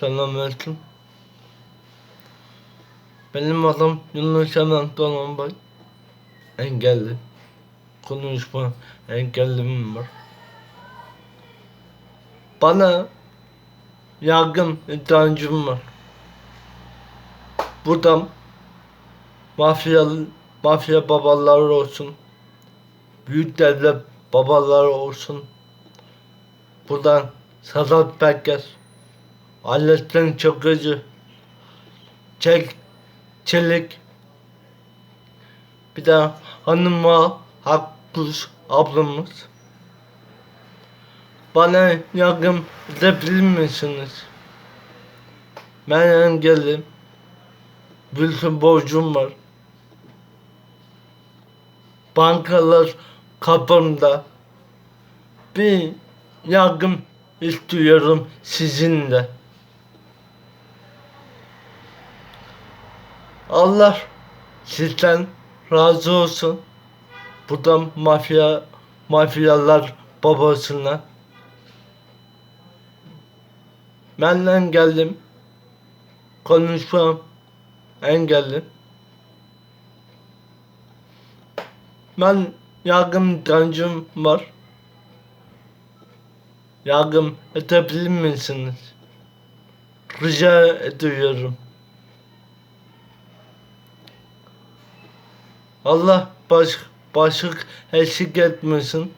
Selamünaleyküm. Benim adım Yunus Emen Donanbay. Engelli. Konuşma engellim var. Bana yargın ihtiyacım var. Buradan mafya mafya babalar olsun. Büyük devlet babalar olsun. Buradan Sadat Peker, Alaaddin Çakıcı, Çek, Çelik, bir de hanıma Hakkuş ablamız. Bana yardım edebilir misiniz? Ben engellim. Sürü borcum var. Bankalar kapımda. Bir yardım istiyorum sizin Allah sizden razı olsun. Buradan mafya mafyalar babasına. Benden geldim. Konuşmam engelli. Ben yardım ihtiyacım var. Yardım edebilir misiniz? Rica ediyorum. Allah baş, başlık eksik etmesin.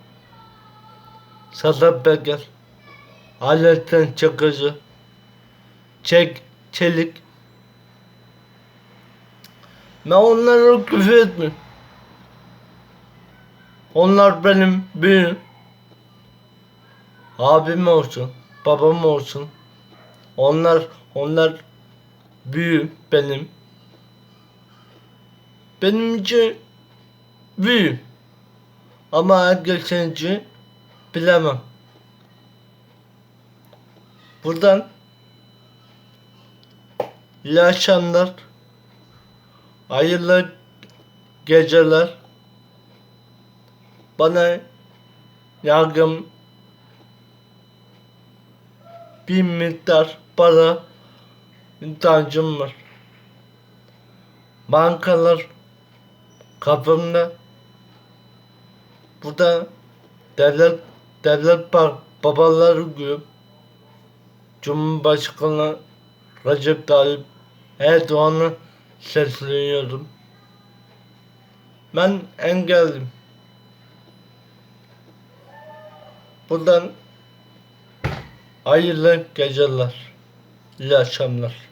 Sadat Peker, Aletten Çakıcı, Çek, Çelik. Ben onlara küfür etmiyorum. Onlar benim büyüğüm. Abim olsun, babam olsun. Onlar, onlar büyüğüm benim. Benim için büyük. Ama herkesin için bilemem. Buradan iyi akşamlar. Hayırlı geceler. Bana yardım bir miktar para ihtiyacım var. Bankalar kapımda. Burada devlet devlet ba- babaları gibi Cumhurbaşkanı Recep Tayyip Erdoğan'ı sesleniyorum. Ben engelliyim. Buradan hayırlı geceler, iyi akşamlar.